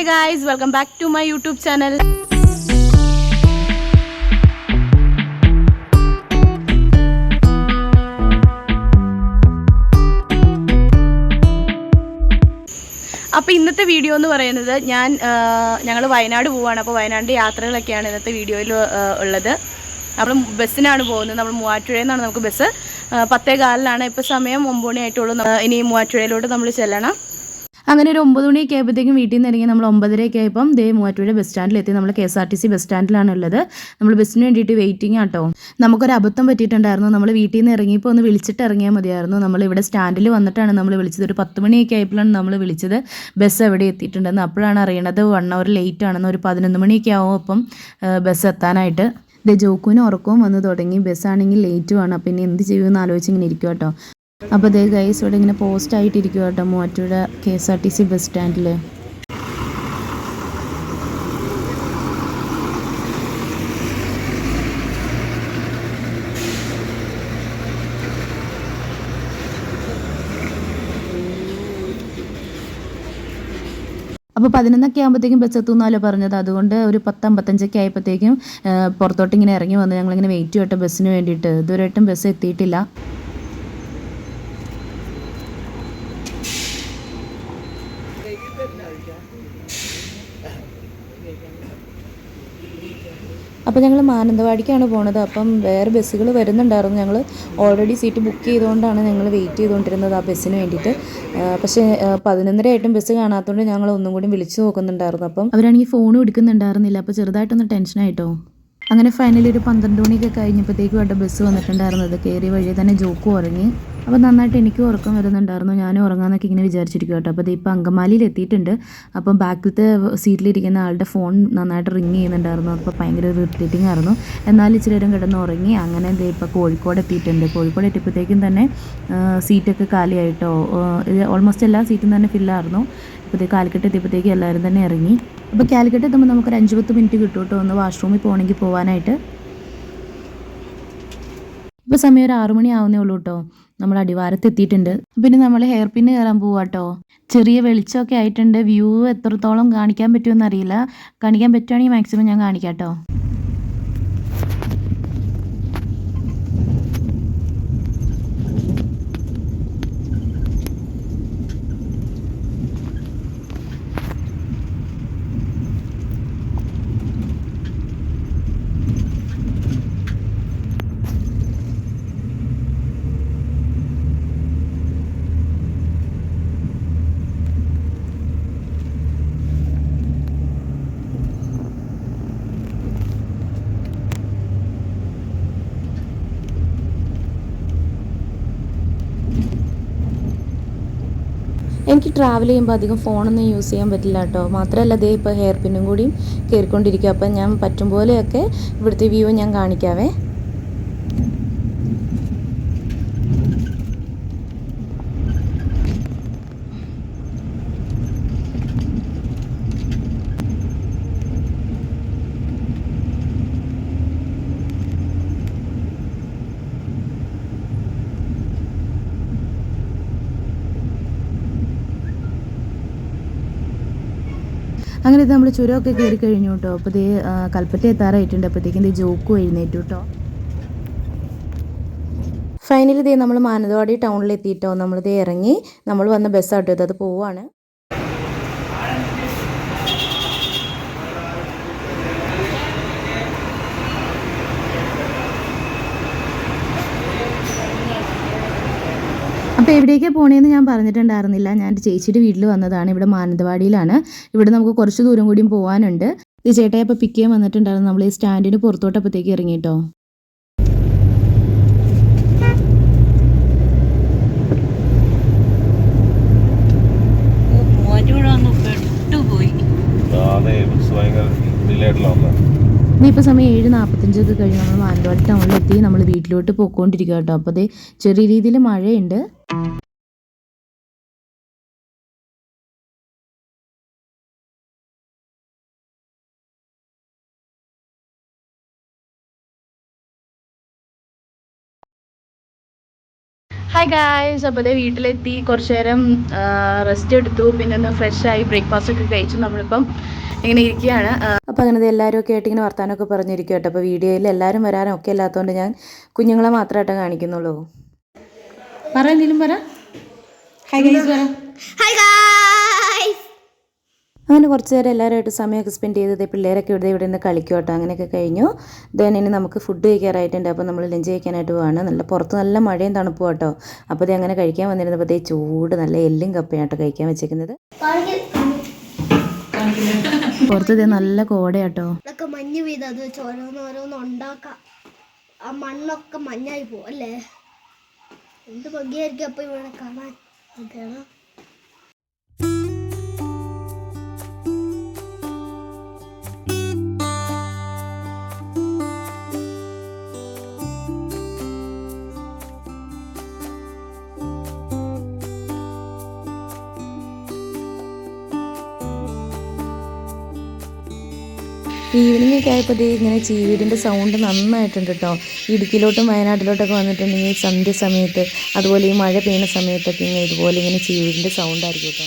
Hi guys welcome back to my YouTube channel അപ്പോൾ ഇന്നത്തെ video എന്ന് പറയുന്നത് ഞാൻ ഞങ്ങൾ വയനാട് പോവുകയാണ് അപ്പോൾ വയനാടിന്റെ യാത്രകളൊക്കെയാണ് ഇന്നത്തെ വീഡിയോയിൽ ഉള്ളത്. നമ്മൾ ബസ്സിനാണ് പോകുന്നത്. നമ്മൾ മൂവാറ്റുപുഴയിൽ നിന്നാണ് നമുക്ക് ബസ്. പത്തേ കാലിലാണ്. ഇപ്പോൾ സമയം ഒമ്പത് മണി ആയിട്ടുള്ളൂ. ഇനി മൂവാറ്റുപുഴയിലോട്ട് നമ്മൾ ചെല്ലണം. അങ്ങനെ ഒരു ഒമ്പത് മണിയൊക്കെ ആയപ്പോഴത്തേക്കും വീട്ടിൽ നിന്ന് ഇറങ്ങി നമ്മൾ ഒമ്പതരയൊക്കെ ആയപ്പം ദേ മൂവാറ്റുപുഴ ബസ് സ്റ്റാൻഡിലെത്തി നമ്മൾ K S R T C bus സ്റ്റാൻഡിലാണ് ഉള്ളത്. നമ്മൾ ബസ്സിന് വേണ്ടിയിട്ട് വെയിറ്റിംഗ് ആട്ടോ നമുക്കൊരു അബദ്ധം പറ്റിയിട്ടുണ്ടായിരുന്നു. നമ്മൾ വീട്ടിൽ നിന്ന് ഇറങ്ങിയപ്പോൾ ഒന്ന് വിളിച്ചിട്ട് ഇറങ്ങിയാൽ മതിയായിരുന്നു. നമ്മൾ ഇവിടെ സ്റ്റാൻഡിൽ വന്നിട്ടാണ് നമ്മൾ വിളിച്ചത്. ഒരു പത്ത് മണിയൊക്കെ ആയപ്പോഴാണ് നമ്മൾ വിളിച്ചത്. ബസ് എവിടെ എത്തിയിട്ടുണ്ടെന്ന്. അപ്പോഴാണ് അറിയണത് വൺ അവർ ലേറ്റ് ആണെന്ന്. ഒരു പതിനൊന്ന് മണിയൊക്കെ ആവും അപ്പം ബസ് എത്താനായിട്ട്. ദേ ജോക്കുവിന് ഉറക്കവും വന്ന് തുടങ്ങി. ബസ്സാണെങ്കിൽ ലേറ്റുമാണ് അപ്പം ഇനി എന്ത് ചെയ്യുമെന്ന് ആലോചിച്ച് ഇങ്ങനെ ഇരിക്കും കേട്ടോ അപ്പോൾ ദേ ഗൈസ് ഇവിടെ ഇങ്ങനെ പോസ്റ്റ് ആയിട്ടിരിക്കും കേട്ടോ Muvattupuzha K S R T C bus സ്റ്റാൻഡിൽ അപ്പോൾ പതിനൊന്നൊക്കെ ആകുമ്പോഴത്തേക്കും ബസ് എത്തുന്നല്ലോ പറഞ്ഞത്. അതുകൊണ്ട് ഒരു പത്ത് അമ്പത്തഞ്ചൊക്കെ ആയപ്പോഴത്തേക്കും പുറത്തോട്ട് ഇങ്ങനെ ഇറങ്ങി വന്ന് ഞങ്ങളിങ്ങനെ വെയിറ്റ് ചെയ്യട്ടെ ബസ്സിന് വേണ്ടിയിട്ട്. ഇതുവരെയായിട്ടും ബസ് എത്തിയിട്ടില്ല. അപ്പോൾ ഞങ്ങൾ മാനന്തവാടിക്കാണ് പോണത്. അപ്പം വേറെ ബസ്സുകൾ വരുന്നുണ്ടായിരുന്നു. ഞങ്ങൾ ഓൾറെഡി സീറ്റ് ബുക്ക് ചെയ്തുകൊണ്ടാണ് ഞങ്ങൾ വെയിറ്റ് ചെയ്തുകൊണ്ടിരുന്നത് ആ ബസ്സിന് വേണ്ടിയിട്ട് പക്ഷേ ആ, പതിനൊന്നര ആയിട്ടും ബസ് കാണാത്തതുകൊണ്ട് ഞങ്ങൾ ഒന്നും കൂടി വിളിച്ചു നോക്കുന്നുണ്ടായിരുന്നു. അപ്പം അവരാണെങ്കിൽ ഫോണും എടുക്കുന്നുണ്ടായിരുന്നില്ല. അപ്പോൾ ചെറുതായിട്ടൊന്ന് ടെൻഷനായിട്ടോ അങ്ങനെ ഫൈനലി ഒരു പന്ത്രണ്ട് മണിയൊക്കെ കഴിഞ്ഞപ്പോഴത്തേക്കും അവിടെ ബസ് വന്നിട്ടുണ്ടായിരുന്നത് കയറി വഴി തന്നെ ജോക്ക് ഉറങ്ങി. അപ്പോൾ നന്നായിട്ട് എനിക്കും ഉറക്കം വരുന്നുണ്ടായിരുന്നു. ഞാനും ഉറങ്ങാമെന്നൊക്കെ ഇങ്ങനെ വിചാരിച്ചിരിക്കും കേട്ടോ. അപ്പോൾ ഇപ്പോൾ അങ്കമാലിയിൽ എത്തിയിട്ടുണ്ട്. അപ്പം ബാക്കിലത്തെ സീറ്റിലിരിക്കുന്ന ആളുടെ ഫോൺ നന്നായിട്ട് റിങ് ചെയ്യുന്നുണ്ടായിരുന്നു. അപ്പോൾ ഭയങ്കര ഒരു ഇറിറ്റേറ്റിംഗ് ആയിരുന്നു. എന്നാൽ ഇച്ചിരി നേരം കിടന്ന് ഉറങ്ങി. അങ്ങനെ ഇപ്പോൾ കോഴിക്കോട് എത്തിയിട്ടുണ്ട്. കോഴിക്കോട് എത്തിയപ്പോഴത്തേക്കും തന്നെ സീറ്റൊക്കെ കാലിയായിട്ടോ ഓൾമോസ്റ്റ് എല്ലാ സീറ്റും തന്നെ ഫില്ലായിരുന്നു അപ്പോൾ കാലിക്കട്ട് എത്തിയപ്പോഴത്തേക്ക് എല്ലാവരും തന്നെ ഇറങ്ങി. അപ്പോൾ കാലിക്കട്ട് എത്തുമ്പോൾ നമുക്കൊരു അഞ്ച് പത്ത് മിനിറ്റ് കിട്ടും കേട്ടോ ഒന്ന് വാഷ്റൂമിൽ പോകണമെങ്കിൽ പോകാനായിട്ട്. ഇപ്പോൾ സമയം ഒരു ആറു മണി ആവുന്നേ ഉള്ളൂ കേട്ടോ. നമ്മൾ അടിവാരത്ത് എത്തിയിട്ടുണ്ട്. പിന്നെ നമ്മൾ ഹെയർ പിന്ന് കയറാൻ പോവാ കേട്ടോ. ചെറിയ വെളിച്ചമൊക്കെ ആയിട്ടുണ്ട്. വ്യൂ എത്രത്തോളം കാണിക്കാൻ പറ്റുമെന്ന് അറിയില്ല. കാണിക്കാൻ പറ്റുവാണെങ്കിൽ മാക്സിമം ഞാൻ കാണിക്കാം കേട്ടോ. എനിക്ക് ട്രാവൽ ചെയ്യുമ്പോൾ അധികം ഫോണൊന്നും യൂസ് ചെയ്യാൻ പറ്റില്ല കേട്ടോ മാത്രമല്ല അതേ ഇപ്പോൾ ഹെയർ പിന്നും കൂടിയും കയറിക്കൊണ്ടിരിക്കും അപ്പം ഞാൻ പറ്റും പോലെയൊക്കെ ഇവിടുത്തെ വ്യൂ ഞാൻ കാണിക്കാവേ. അങ്ങനെ ഇത് നമ്മൾ ചുരമൊക്കെ കയറി കഴിഞ്ഞു കേട്ടോ അപ്പോൾ ഇതേ കൽപ്പറ്റ എത്താറായിട്ടുണ്ട്. അപ്പോഴത്തേക്കും ഇത് ജോക്കും എഴുന്നേറ്റു കേട്ടോ ഫൈനലി ഇതേ നമ്മൾ മാനന്തവാടി ടൗണിൽ എത്തിയിട്ടോ നമ്മളിത് ഇറങ്ങി. നമ്മൾ വന്ന ബസ്സാട്ടോ ഇത്. അത് പോവാണ്. അപ്പോൾ എവിടേക്കാണ് പോണേന്ന് ഞാൻ പറഞ്ഞിട്ടുണ്ടായിരുന്നില്ല. ഞാൻ എന്റെ ചേച്ചിയുടെ വീട്ടിൽ വന്നതാണ്. ഇവിടെ മാനന്തവാടിയിലാണ്. ഇവിടെ നമുക്ക് കുറച്ച് ദൂരം കൂടിയും പോകാനുണ്ട് ഈ ചേട്ടായി അപ്പോൾ പിക്ക് ചെയ്യാൻ വന്നിട്ടുണ്ടായിരുന്നു. നമ്മൾ ഈ സ്റ്റാൻഡിന് പുറത്തോട്ടപ്പോഴത്തേക്ക് ഇറങ്ങിയിട്ടോ ഭയങ്കര ഡിലേ ആയിട്ടുള്ള ഇനിയിപ്പോൾ സമയം ഏഴ് നാൽപ്പത്തഞ്ചൊക്കെ കഴിഞ്ഞ് നമ്മൾ മാനന്തവാടി ടൗണിലെത്തി നമ്മൾ വീട്ടിലോട്ട് പോയിക്കൊണ്ടിരിക്കുക കേട്ടോ. അപ്പോൾ അതേ ചെറിയ രീതിയിൽ മഴയുണ്ട്. ഹായ് ഗായ്സ് അപ്പോൾ അതേ വീട്ടിലെത്തി. കുറച്ച് നേരം റെസ്റ്റ് എടുത്തു. പിന്നെ ഒന്ന് ഫ്രഷ് ആയി ബ്രേക്ക്ഫാസ്റ്റ് ഒക്കെ കഴിച്ചു. നമ്മളിപ്പം ഇങ്ങനെ ഇരിക്കുകയാണ്. അപ്പോൾ അങ്ങനെ എല്ലാവരും ഒക്കെ ആയിട്ട് ഇങ്ങനെ വർത്താനമൊക്കെ പറഞ്ഞിരിക്കും കേട്ടോ. അപ്പോൾ വീഡിയോയിൽ എല്ലാവരും വരാനൊക്കെ അല്ലാത്തതുകൊണ്ട് ഞാൻ കുഞ്ഞുങ്ങളെ മാത്രമായിട്ടേ കാണിക്കുന്നുള്ളൂ. പറ എന്തെങ്കിലും പറ. ഹായ് ഗൈസ് പറ. അങ്ങനെ കുറച്ച് നേരം എല്ലാവരുമായിട്ട് സമയമൊക്കെ സ്പെൻഡ് ചെയ്തത് പിള്ളേരൊക്കെ ഇവിടെ ഇവിടെ നിന്ന് കളിക്കോട്ടോ കേട്ടോ. അങ്ങനെയൊക്കെ കഴിഞ്ഞു. ദെൻ ഇനി നമുക്ക് ഫുഡ് കഴിക്കാറായിട്ടുണ്ട്. അപ്പോൾ നമ്മൾ ലഞ്ച് കഴിക്കാനായിട്ട് പോവാണ്. നല്ല പുറത്ത് നല്ല മഴയും തണുപ്പും കേട്ടോ അപ്പോൾ ഇത് അങ്ങനെ കഴിക്കാൻ വന്നിരുന്നപ്പോൾ ദേ ചൂട് നല്ല എല്ലും കപ്പയാട്ടോ കഴിക്കാൻ വെച്ചേക്കുന്നത്. പുറത്ത് നല്ല കോടയാട്ടോ. മഞ്ഞ് പെയ്ത് ആ മണ്ണൊക്കെ മഞ്ഞായി പോകും അല്ലേ? എന്ത് ഭംഗിയായിരിക്കും അപ്പൊ ഇവിടെ കാണാൻ. അതാണ്. ഈവനിങ് ഒക്കെ ആയപ്പോൾ ഇങ്ങനെ ചീവീടിന്റെ സൗണ്ട് നന്നായിട്ടുണ്ട് കേട്ടോ ഇടുക്കിയിലോട്ടും വയനാട്ടിലോട്ടൊക്കെ വന്നിട്ടുണ്ടെങ്കിൽ സന്ധ്യ സമയത്ത്. അതുപോലെ ഈ മഴ പെയ്യുന്ന സമയത്തൊക്കെ ഇങ്ങനെ ഇതുപോലെ ഇങ്ങനെ ചീവീടിന്റെ സൗണ്ടായിരിക്കും കേട്ടോ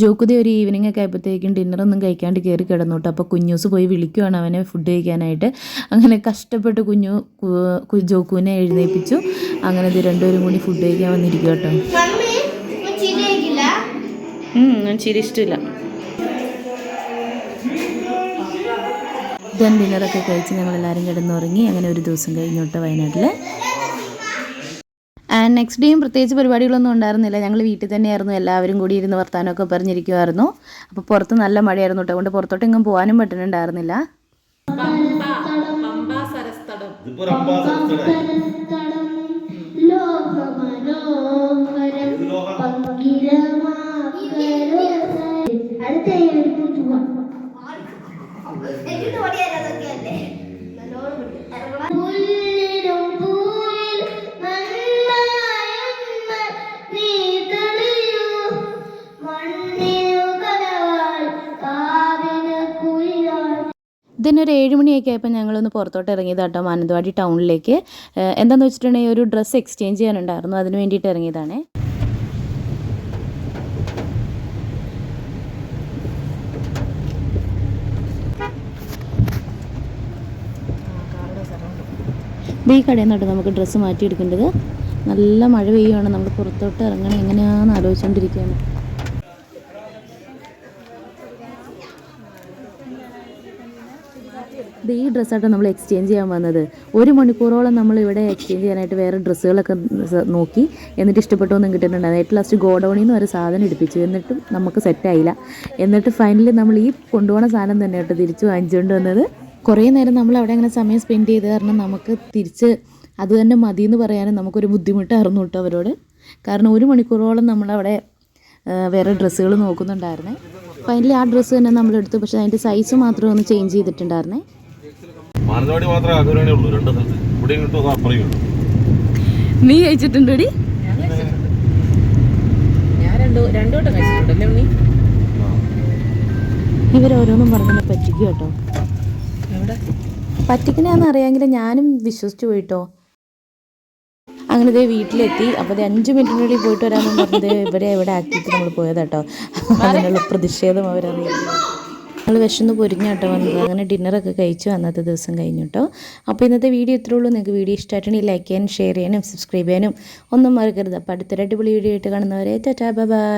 ജോക്കുതി ഒരു ഈവനിങ് ഒക്കെ ആയപ്പോഴത്തേക്കും ഡിന്നറൊന്നും കഴിക്കാണ്ട് കയറി കിടന്നു കേട്ടോ അപ്പോൾ കുഞ്ഞൂസ് പോയി വിളിക്കുവാണ് അവനെ ഫുഡ് കഴിക്കാനായിട്ട്. അങ്ങനെ കഷ്ടപ്പെട്ട് കുഞ്ഞു ജോക്കുവിനെ എഴുന്നേൽപ്പിച്ചു അങ്ങനെ ഇത് രണ്ടുപേരും കൂടി ഫുഡ് കഴിക്കാൻ വന്നിരിക്കും കേട്ടോ ചിരി ഇഷ്ടമില്ല. ദെൻ ഡിന്നറൊക്കെ കഴിച്ച് ഞങ്ങളെല്ലാവരും കിടന്നുറങ്ങി. അങ്ങനെ ഒരു ദിവസം കഴിഞ്ഞു കേട്ടോ വയനാട്ടിൽ ആൻഡ് നെക്സ്റ്റ് ഡേയും പ്രത്യേകിച്ച് പരിപാടികളൊന്നും ഉണ്ടായിരുന്നില്ല. ഞങ്ങൾ വീട്ടിൽ തന്നെയായിരുന്നു. എല്ലാവരും കൂടി ഇരുന്ന് വർത്താനമൊക്കെ പറഞ്ഞിരിക്കുമായിരുന്നു അപ്പോൾ പുറത്ത് നല്ല മഴയായിരുന്നു കേട്ടോ അതുകൊണ്ട് പുറത്തോട്ട് എങ്ങും പോകാനും പറ്റുന്നുണ്ടായിരുന്നില്ല ഇതിപ്പോ ഇതിന് ഒരു ഏഴ് മണിയൊക്കെ ആയപ്പോൾ ഞങ്ങളൊന്ന് പുറത്തോട്ട് ഇറങ്ങിയത് കേട്ടോ മാനന്തവാടി ടൗണിലേക്ക്. എന്താണെന്ന് വെച്ചിട്ടുണ്ടെങ്കിൽ ഒരു ഡ്രസ്സ് എക്സ്ചേഞ്ച് ചെയ്യാനുണ്ടായിരുന്നു. അതിന് വേണ്ടിയിട്ട് ഇറങ്ങിയതാണ്. ഈ കടയിൽ നിന്നാട്ടോ നമുക്ക് ഡ്രസ്സ് മാറ്റിയെടുക്കേണ്ടത്. നല്ല മഴ പെയ്യുവാണ്. നമ്മൾ പുറത്തോട്ട് ഇറങ്ങണം. എങ്ങനെയാണെന്ന് ആലോചിച്ചുകൊണ്ടിരിക്കുകയാണ് ഇത് ഈ ഡ്രസ്സായിട്ട് നമ്മൾ എക്സ്ചേഞ്ച് ചെയ്യാൻ വന്നത്. ഒരു മണിക്കൂറോളം നമ്മൾ ഇവിടെ എക്സ്ചേഞ്ച് ചെയ്യാനായിട്ട് വേറെ ഡ്രസ്സുകളൊക്കെ നോക്കി എന്നിട്ട് ഇഷ്ടപ്പെട്ടൊന്നും കിട്ടുന്നുണ്ടായിരുന്നു ഏറ്റവും ലാസ്റ്റ് ഗോഡൗണിൽ നിന്ന് ഒരു സാധനം എടുപ്പിച്ചു എന്നിട്ടും നമുക്ക് സെറ്റായില്ല എന്നിട്ട് ഫൈനലി നമ്മൾ ഈ കൊണ്ടുപോകുന്ന സാധനം തന്നെ കേട്ടോ തിരിച്ച് വാങ്ങിച്ചുകൊണ്ട് വന്നത്. കുറേ നേരം നമ്മൾ അവിടെ അങ്ങനെ സമയം സ്പെൻഡ് ചെയ്ത് കാരണം നമുക്ക് തിരിച്ച് അത് തന്നെ മതി എന്ന് പറയാനും നമുക്കൊരു ബുദ്ധിമുട്ടായിരുന്നു കേട്ടോ അവരോട്. കാരണം ഒരു മണിക്കൂറോളം നമ്മളവിടെ വേറെ ഡ്രസ്സുകൾ നോക്കുന്നുണ്ടായിരുന്നേ. ഫൈനലി ആ ഡ്രസ്സ് തന്നെ നമ്മളെടുത്തു പക്ഷേ അതിന്റെ സൈസ് മാത്രം ഒന്ന് ചേഞ്ച് ചെയ്തിട്ടുണ്ടായിരുന്നേ. മാനന്തവാടി മാത്രമേ ആഗ്രഹമേ ഉള്ളൂ. രണ്ട് സ്ഥലത്ത്. ഇവിടെയും കിട്ടും അപ്പുറയും കിട്ടും നീ കഴിച്ചിട്ടുണ്ടോടി? ഇവരോരോന്നും പറഞ്ഞെന്നെ പറ്റിക്കും കേട്ടോ. എവിടെ? പറ്റിക്കണേന്ന് അറിയാമെങ്കിൽ ഞാനും വിശ്വസിച്ചു പോയിട്ടോ. അങ്ങനെ ദേ വീട്ടിലെത്തി. അപ്പോൾ ദേ അഞ്ച് മിനിറ്റിനുള്ളിൽ പോയിട്ട് വരാമെന്ന് പറഞ്ഞത് ഇവരെ എവിടെ ആക്കിയിട്ട് നമ്മൾ പോയതാട്ടോ. അതിനുള്ള പ്രതിഷേധം അവരറിയില്ല നമ്മൾ വിശന്ന് പൊരിഞ്ഞ കേട്ടോ വന്നത്. അങ്ങനെ ഡിന്നറൊക്കെ കഴിച്ചു അന്നത്തെ ദിവസം കഴിഞ്ഞു കേട്ടോ അപ്പോൾ ഇന്നത്തെ വീഡിയോ ഇത്രേ ഉള്ളൂ. നിങ്ങൾക്ക് വീഡിയോ ഇഷ്ടമായിട്ടുണ്ടെങ്കിൽ ലൈക്ക് ചെയ്യാനും ഷെയർ ചെയ്യാനും സബ്സ്ക്രൈബ് ചെയ്യാനും ഒന്നും മറക്കരുത്. അപ്പോൾ അടുത്തൊരു അടിപൊളി വീഡിയോ ആയിട്ട് കാണുന്നവരെ ടാറ്റാ ബൈ